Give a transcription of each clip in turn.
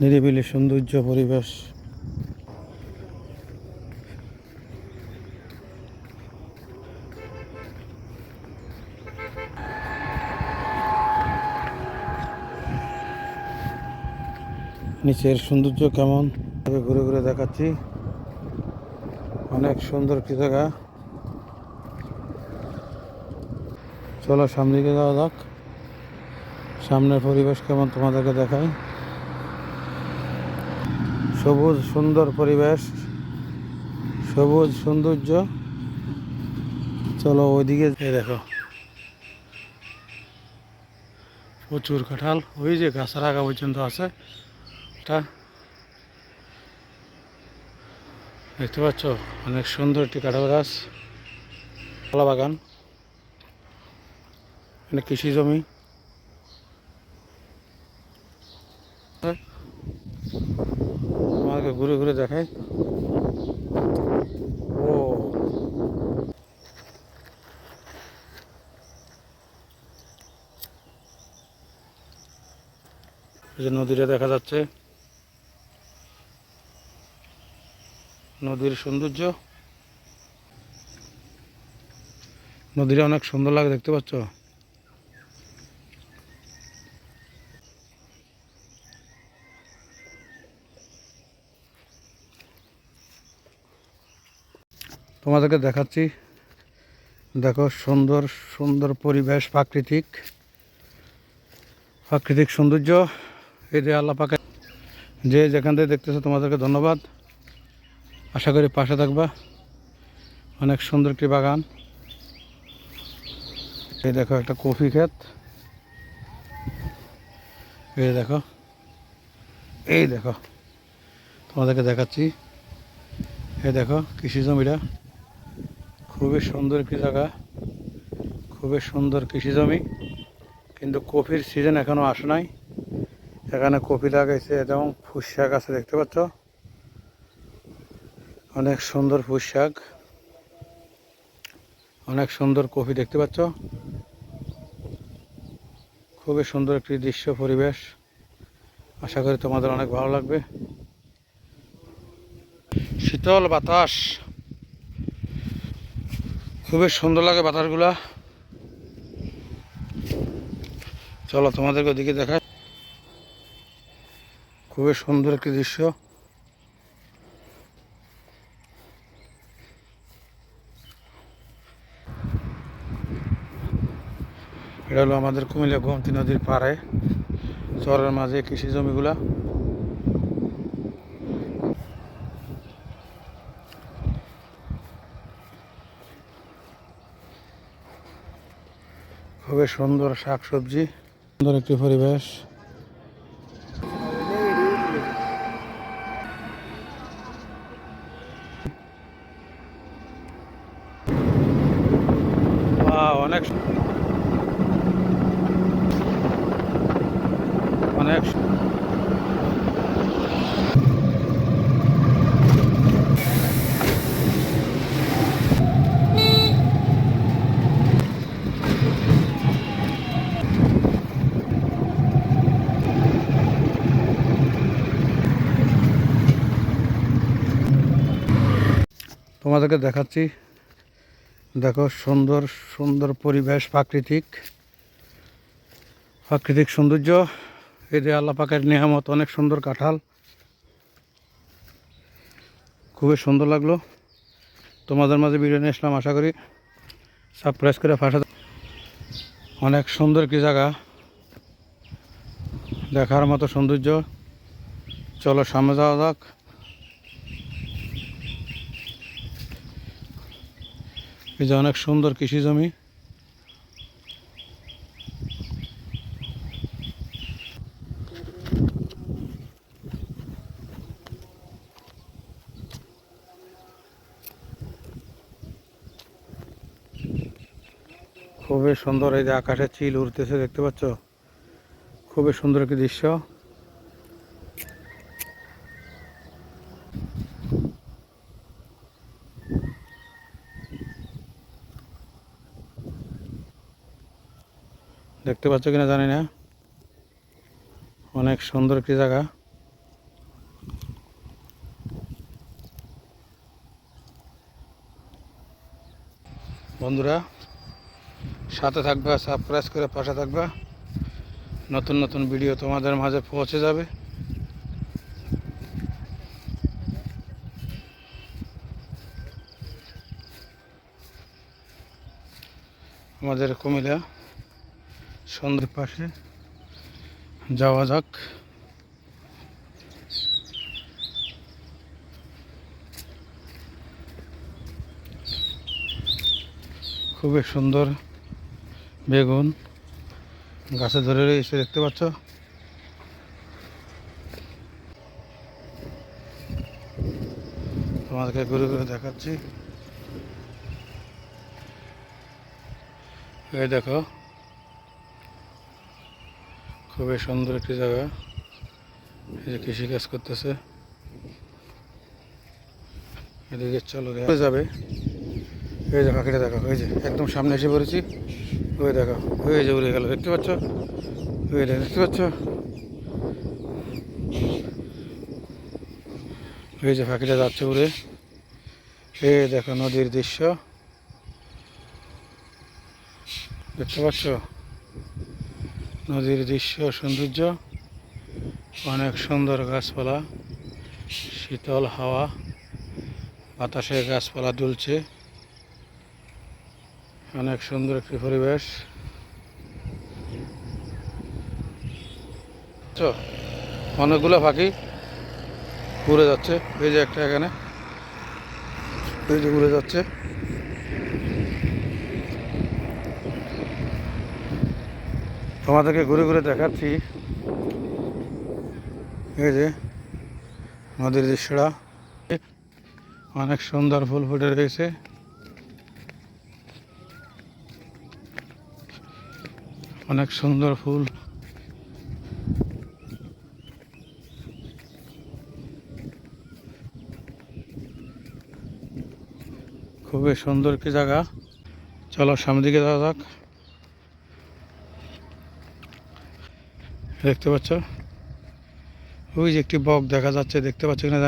নিরিবিলি সৌন্দর্য পরিবেশ। নিচের সৌন্দর্য কেমন? ঘুরে ঘুরে দেখাচ্ছি। অনেক সুন্দর একটি জায়গা চলো সামনে দিকে যাওয়া যাক। সামনের পরিবেশ কেমন তোমাদেরকে দেখাই। সবুজ সুন্দর পরিবেশ, সবুজ সৌন্দর্য। চলো ওইদিকে দেখো। প্রচুর কাঁঠাল। ওই যে গাছের আগা পর্যন্ত আছে। এটা দেখতে পাচ্ছ? অনেক সুন্দর একটি কাঁঠাল গাছ। কলা বাগান। এখানে কৃষি জমি। আমাকে ঘুরে ঘুরে দেখাই ও। যে নদীটা দেখা যাচ্ছে। নদীর সৌন্দর্য। নদীটা অনেক সুন্দর লাগে, দেখতে পাচ্ছ? তোমাদেরকে দেখাচ্ছি। দেখো, সুন্দর সুন্দর পরিবেশ, প্রাকৃতিক। প্রাকৃতিক সৌন্দর্য। এই যে আল্লাহ পাকে যে যেখান থেকে দেখতেছো, তোমাদেরকে ধন্যবাদ। আশা করি পাশে থাকবা। অনেক সুন্দর একটি বাগান। এই দেখো, একটা কফি ক্ষেত। এই দেখো। এই দেখো, তোমাদেরকে দেখাচ্ছি। এই দেখো, কৃষি জমিটা। খুবই সুন্দর একটি জায়গা, খুবই সুন্দর কৃষি জমি, কিন্তু কফির সিজন এখনও আসে নাই। এখানে কফি লাগাইছে এবং ফুস শাক আছে, দেখতে পাচ্ছ? অনেক সুন্দর ফুস শাক, অনেক সুন্দর কফি দেখতে পাচ্ছ? খুবই সুন্দর একটি দৃশ্য পরিবেশ। আশা করি তোমাদের অনেক ভালো লাগবে। শীতল বাতাস। খুবই সুন্দর লাগে বাতাসগুলা। চলো তোমাদেরকে ওদিকে দেখায় খুবই সুন্দর একটি দৃশ্য। এটা হলো আমাদের কুমিল্লা গোমতী নদীর পাড়ে। চরের মাঝে কৃষি জমিগুলা। খুবই সুন্দর শাকসবজি। সুন্দর একটি পরিবেশ। অনেক সু- তোমাদেরকে দেখাচ্ছি। দেখো, সুন্দর সুন্দর পরিবেশ, প্রাকৃতিক। প্রাকৃতিক সৌন্দর্য। এই যে আল্লাহ পাকের নিয়ামত, অনেক সুন্দর কাঁঠাল। খুবই সুন্দর লাগল। তোমাদের মাঝে নিয়ে আসলাম, আশা করি সারপ্রাইজ করে ফাঁসা অনেক সুন্দর কি জায়গা। দেখার মতো সৌন্দর্য। চলো, সামনে যাওয়া যাক। এই যে অনেক সুন্দর কৃষি জমি। খুবই সুন্দর এই যে আকাশে চিল উড়তেছে, দেখতে পাচ্ছ? খুবই সুন্দর একটি দৃশ্য। দেখতে পাচ্ছ কিনা জানি না। অনেক সুন্দর একটি জায়গা। বন্ধুরা, সাথে থাকবা, সাবস্ক্রাইব করে পাশে থাকবা। নতুন নতুন ভিডিও তোমাদের মাঝে পৌঁছে যাবে। আমাদের কুমিল্লা সুন্দর পাশে। যাওয়া যাক। খুবই সুন্দর বেগুন গাছে ধরে রয়েছে, দেখতে পাচ্ছ? তোমাদেরকে ঘুরে ঘুরে দেখাচ্ছি। এই দেখো খুবই সুন্দর একটি জায়গা। এই যে কৃষিকাজ করতেছে। এদিকে চলো যাবে। এই যে পাখিটা দেখো ওই যে একদম সামনে এসে পড়েছি। ওই দেখো ওই যে উড়ে গেল দেখতে পাচ্ছ? ওই দেখো, দেখতে পাচ্ছ? ওই যে পাখিটা যাচ্ছে উড়ে। এই দেখো নদীর দৃশ্য। দেখতে পাচ্ছ? নদীর দৃশ্য, সৌন্দর্য, অনেক সুন্দর গাছপালা, শীতল হাওয়া বাতাসে গাছপালা দুলছে। অনেক সুন্দর একটি পরিবেশ। অনেকগুলো পাখি ঘুরে যাচ্ছে। এই যে একটা এখানে, এই যে ঘুরে যাচ্ছে। তোমাদেরকে ঘুরে ঘুরে দেখাচ্ছি। এই যে নদীর দৃশ্যটা। অনেক সুন্দর ফুল ফুটে রয়েছে। অনেক সুন্দর ফুল। খুবই সুন্দর একটি জায়গা। চলো সামনে দিকে যাওয়া যাক। দেখতে পাচ্ছ? ওই যে একটি বক দেখা যাচ্ছে দেখতে পাচ্ছ কিনা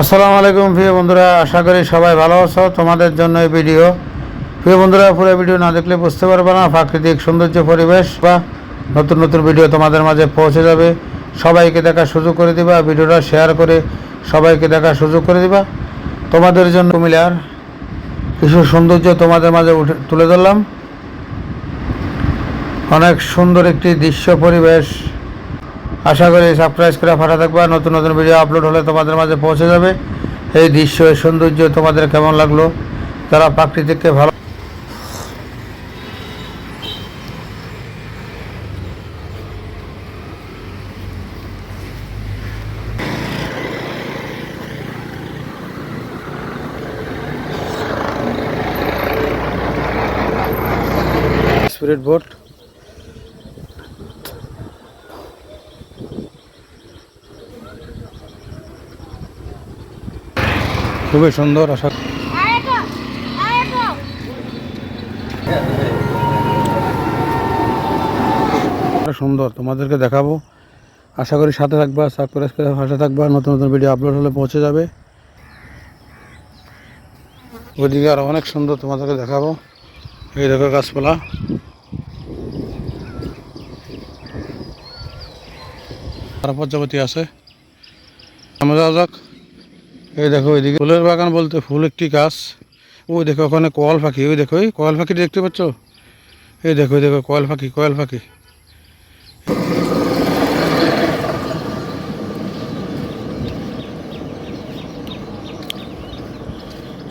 আসসালামু আলাইকুম প্রিয় বন্ধুরা, আশা করি সবাই ভালো আছো, তোমাদের জন্য এই ভিডিও। প্রিয় বন্ধুরা, পুরো ভিডিও না দেখলে বুঝতে পারবে না, প্রাকৃতিক সৌন্দর্য পরিবেশ বা নতুন নতুন ভিডিও তোমাদের মাঝে পৌঁছে যাবে। সবাইকে দেখার সুযোগ করে দিবা, ভিডিওটা শেয়ার করে সবাইকে দেখার সুযোগ করে দিবা। তোমাদের জন্য কুমিল্লার কিছু সৌন্দর্য তোমাদের মাঝে উঠে তুলে ধরলাম। অনেক সুন্দর একটি দৃশ্য পরিবেশ। আশা করি সাবস্ক্রাইব করে ফাটা থাকবা। নতুন নতুন ভিডিও আপলোড হলে তোমাদের মাঝে পৌঁছে যাবে। এই দৃশ্য, এই সৌন্দর্য তোমাদের কেমন লাগল? তারা প্রাকৃতিককে ভালো স্পিরিট বোট খুবই সুন্দর, আশা সুন্দর, তোমাদেরকে দেখাবো। আশা করি সাথে থাকবা সাবস্ক্রাইব করে পাশে থাকবা, নতুন নতুন ভিডিও আপলোড হলে পৌঁছে যাবে। ওইদিকে আরও অনেক সুন্দর তোমাদেরকে দেখাবো। এই দেখো গাছপালা। আর প্রজাপতি আছে। আমরা যাওয়া যাক। এই দেখো ওইদিকে। ফুলের বাগান বলতে ফুল একটি গাছ। ওই দেখো ওখানে কল পাখি, ওই দেখো ওই কয়েল পাখি দেখতে পাচ্ছ? এই দেখো দেখো, কয়েল পাখি কয়েল পাখি।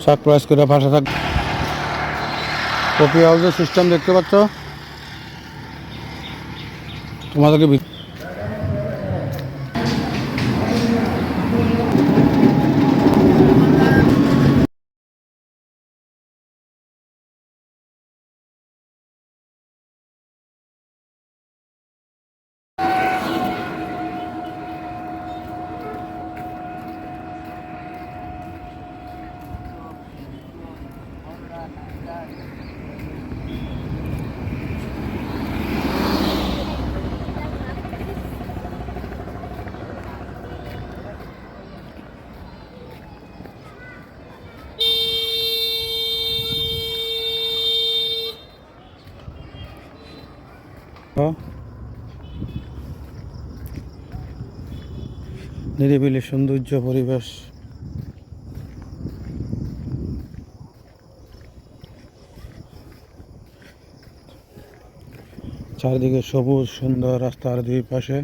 সারপ্রাইজ করে ভাষা থাক কপি হাউসের সিস্টেম দেখতে পাচ্ছ? তোমাদেরকে বি- হ্যাঁ। নিরিবিলি সৌন্দর্য পরিবেশ। চারদিকে সবুজ সুন্দর রাস্তার দুই পাশে।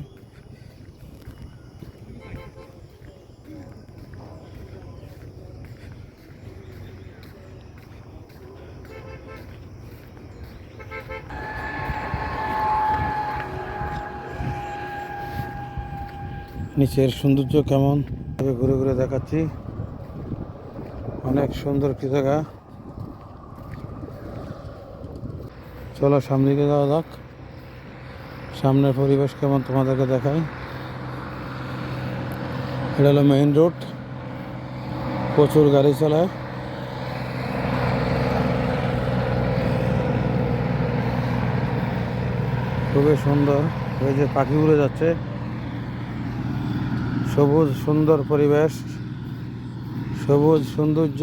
নিচের সৌন্দর্য কেমন? ঘুরে ঘুরে দেখাচ্ছি। অনেক সুন্দর একটি জায়গা। চলো সামনে দিকে যাওয়া যাক। সামনের পরিবেশ কেমন তোমাদেরকে দেখাই। এটা হলো মেইন রোড প্রচুর গাড়ি চালায়। খুবই সুন্দর। ওই যে পাখি উড়ে যাচ্ছে। সবুজ সুন্দর পরিবেশ, সবুজ সৌন্দর্য।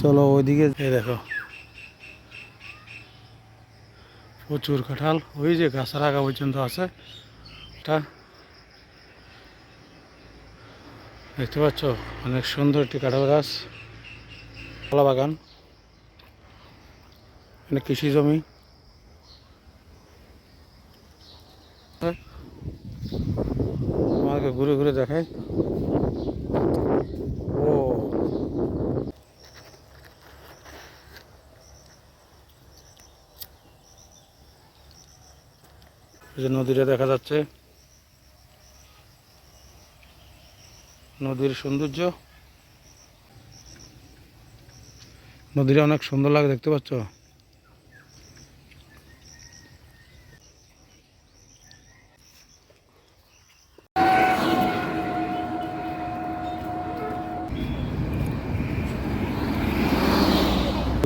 চলো ওইদিকে দেখো। প্রচুর কাঁঠাল। ওই যে গাছের আগা পর্যন্ত আছে। দেখতে পাচ্ছ? অনেক সুন্দর একটি কাঁঠাল গাছ। কলা বাগান। এখানে কৃষি জমি। আমাকে ঘুরে ঘুরে দেখাই। ও। যে নদীটা দেখা যাচ্ছে। নদীর সৌন্দর্য। নদীটা অনেক সুন্দর লাগে, দেখতে পাচ্ছ?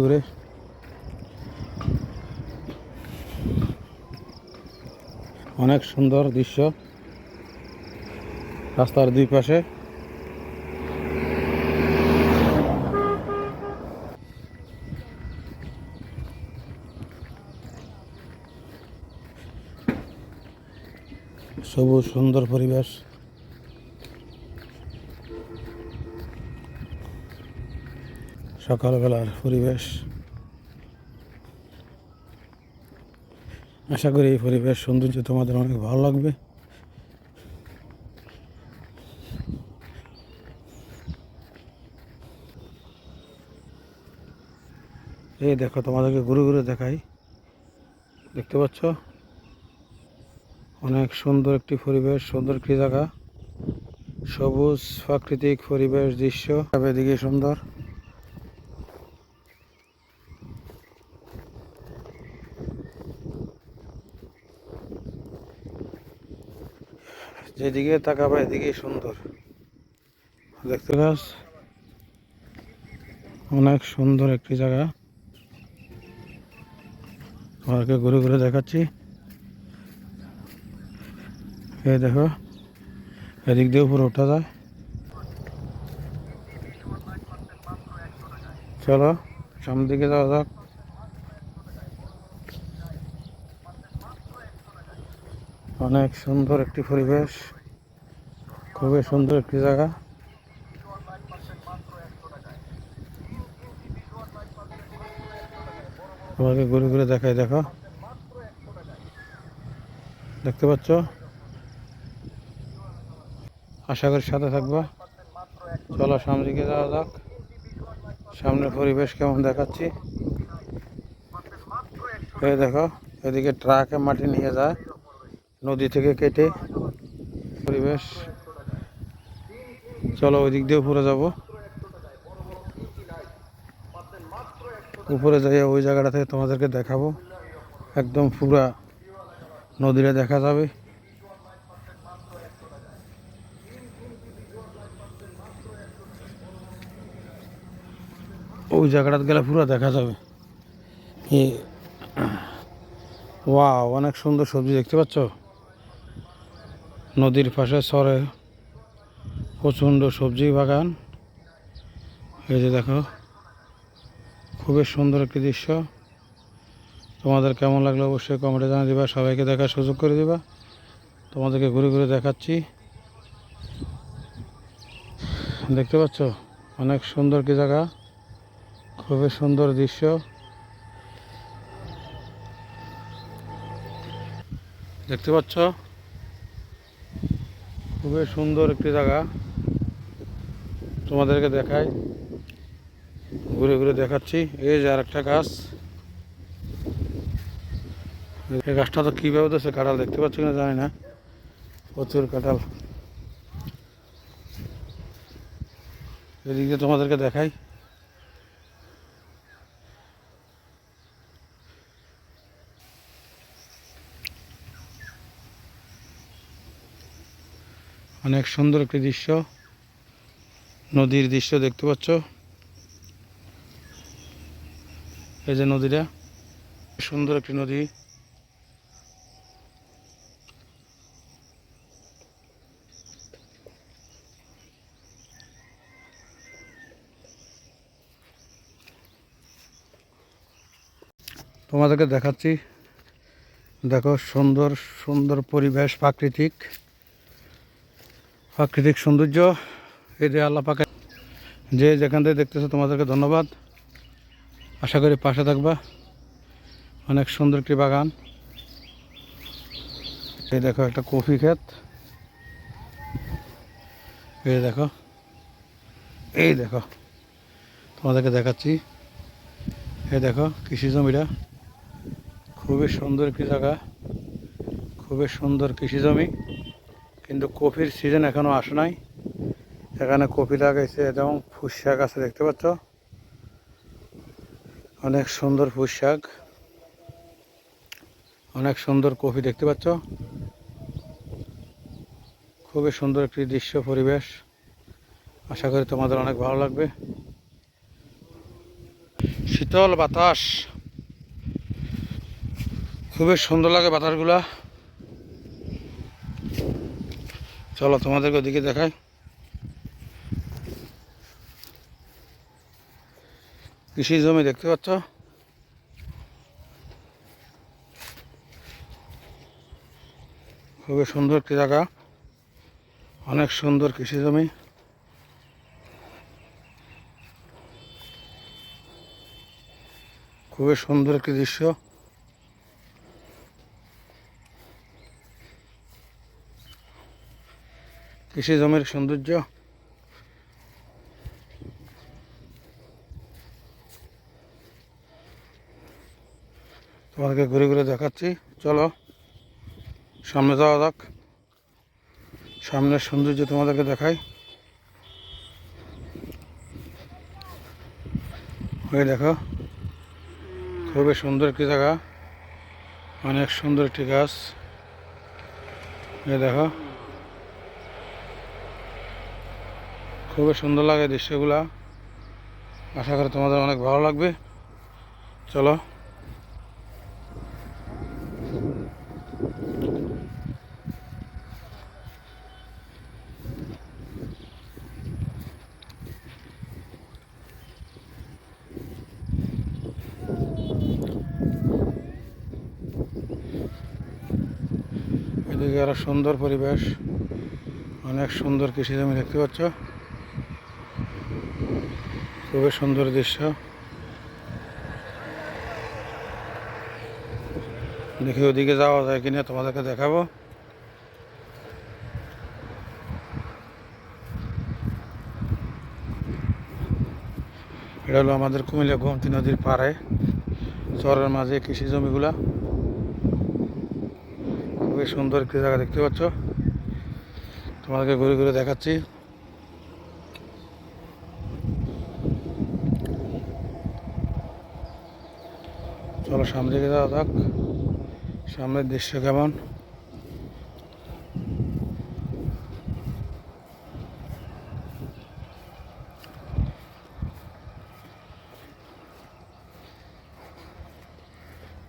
ঘুরে অনেক সুন্দর দৃশ্য। রাস্তার দুই পাশে। সবুজ সুন্দর পরিবেশ। সকালবেলার পরিবেশ। আশা করি এই পরিবেশ সৌন্দর্য তোমাদের অনেক ভালো লাগবে। এই দেখো, তোমাদেরকে ঘুরে ঘুরে দেখাই। দেখতে পাচ্ছ? অনেক সুন্দর একটি পরিবেশ, সুন্দর একটি জায়গা। সবুজ প্রাকৃতিক পরিবেশ দৃশ্য। এদিকে সুন্দর। যেদিকে তাকাবে এদিকে সুন্দর। দেখতে পাস? অনেক সুন্দর একটি জায়গা। তোমাকে ঘুরে ঘুরে দেখাচ্ছি। এই দেখো, এদিক দিয়ে উপরে ওঠা যায়। চলো, সামনের দিকে যাওয়া যাক। অনেক সুন্দর একটি পরিবেশ। খুবই সুন্দর একটি জায়গা। তোমাকে ঘুরে ঘুরে দেখাই, দেখো। দেখতে পাচ্ছ? আশা করি সাথে থাকবা। চলো সামনে যাওয়া যাক। সামনের পরিবেশ কেমন দেখাচ্ছি। দেখো, এদিকে ট্রাকে মাটি নিয়ে যায়। নদী থেকে কেটে পরিবেশ। চলো ওই দিক দিয়ে উপরে যাব। উপরে যাইয়া ওই জায়গাটা থেকে তোমাদেরকে দেখাবো। একদম পুরা নদীটা দেখা যাবে। ওই জায়গাটাতে গেলে পুরো দেখা যাবে। ওয়া অনেক সুন্দর সবজি দেখতে পাচ্ছ? নদীর পাশে সরে প্রচণ্ড সবজি বাগান। এই যে দেখো, খুবই সুন্দর একটি দৃশ্য। তোমাদের কেমন লাগল অবশ্যই কমেন্টে জানিয়ে দিবা, সবাইকে দেখার সুযোগ করে দিবা। তোমাদেরকে ঘুরে ঘুরে দেখাচ্ছি। দেখতে পাচ্ছ? অনেক সুন্দর কি জায়গা, খুবই সুন্দর দৃশ্য। দেখতে পাচ্ছ? খুবই সুন্দর একটি জায়গা। তোমাদেরকে দেখাই। ঘুরে ঘুরে দেখাচ্ছি। এই যে আর একটা গাছ। এই গাছটা তো কীভাবে তো সে কাঁঠাল দেখতে পাচ্ছি না জানি না। প্রচুর কাঁঠাল। এদিকে তোমাদেরকে দেখাই। অনেক সুন্দর একটি দৃশ্য। নদীর দৃশ্য দেখতে পাচ্ছ। এই যে নদীটা, সুন্দর একটি নদী। তোমাদেরকে দেখাচ্ছি। দেখো সুন্দর সুন্দর পরিবেশ, প্রাকৃতিক। প্রাকৃতিক সৌন্দর্য এই যে আল্লাহ পাকে যে যেখান থেকে দেখতেছো তোমাদেরকে ধন্যবাদ। আশা করি পাশে থাকবা। অনেক সুন্দর একটি বাগান। এই দেখো একটা কফি ক্ষেত। এই দেখো। এই দেখো। তোমাদেরকে দেখাচ্ছি। এই দেখো কৃষি জমিটা। খুবই সুন্দর একটি জায়গা। খুবই সুন্দর কৃষি জমি। কিন্তু কফির সিজন এখনও আসে নাই। এখানে কফি লাগাইছে এবং ফুস শাক আছে, দেখতে পাচ্ছ? অনেক সুন্দর ফুস শাক। অনেক সুন্দর কফি, দেখতে পাচ্ছ? খুবই সুন্দর একটি দৃশ্য পরিবেশ। আশা করি তোমাদের অনেক ভালো লাগবে। শীতল বাতাস। খুবই সুন্দর লাগে বাতাসগুলা। চলো তোমাদেরকে ওদিকে দেখাই। কৃষি জমি দেখতে পাচ্ছ? খুবই সুন্দর একটি জায়গা। অনেক সুন্দর কৃষি জমি। খুবই সুন্দর একটি দৃশ্য। কৃষি জমির সৌন্দর্য। তোমাদেরকে ঘুরে ঘুরে দেখাচ্ছি। চলো, সামনে যাওয়া যাক। সামনের সৌন্দর্য তোমাদেরকে দেখাই। ওই দেখো, খুবই সুন্দর একটি জায়গা। অনেক সুন্দর একটি গাছ। এই দেখো খুবই সুন্দর লাগে দৃশ্যগুলা। আশা করি তোমাদের অনেক ভালো লাগবে। চলো। এদিকে আরও সুন্দর পরিবেশ। অনেক সুন্দর কৃষি জমি দেখতে পাচ্ছ। খুবই সুন্দর দৃশ্য। দেখি ওদিকে যাওয়া যায় কিনা, তোমাদেরকে দেখাবো। এটা হলো আমাদের কুমিল্লা গোমতী নদীর পাড়ে, চরের মাঝে কৃষি জমিগুলা। খুবই সুন্দর একটি জায়গা দেখতে পাচ্ছ। তোমাদেরকে ঘুরে ঘুরে দেখাচ্ছি চলো সামনে দিকে যাওয়া যাক সামনের দৃশ্য কেমন?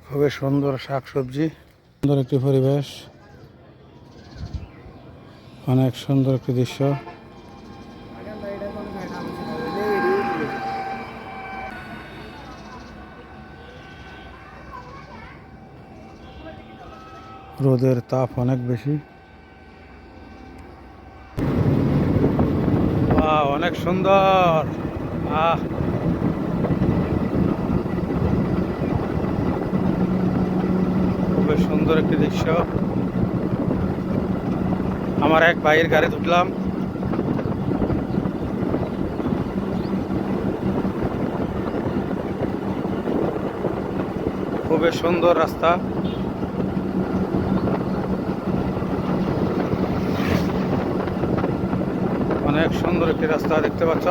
খুবই সুন্দর শাকসবজি। সুন্দর একটি পরিবেশ। অনেক সুন্দর একটি দৃশ্য। রোদের তাপ অনেক বেশি। অনেক সুন্দর। আহ। খুবই সুন্দর একটি দৃশ্য। আমার এক ভাইয়ের গাড়ি উঠলাম খুবই সুন্দর রাস্তা। অনেক সুন্দর একটি রাস্তা দেখতে পাচ্ছ।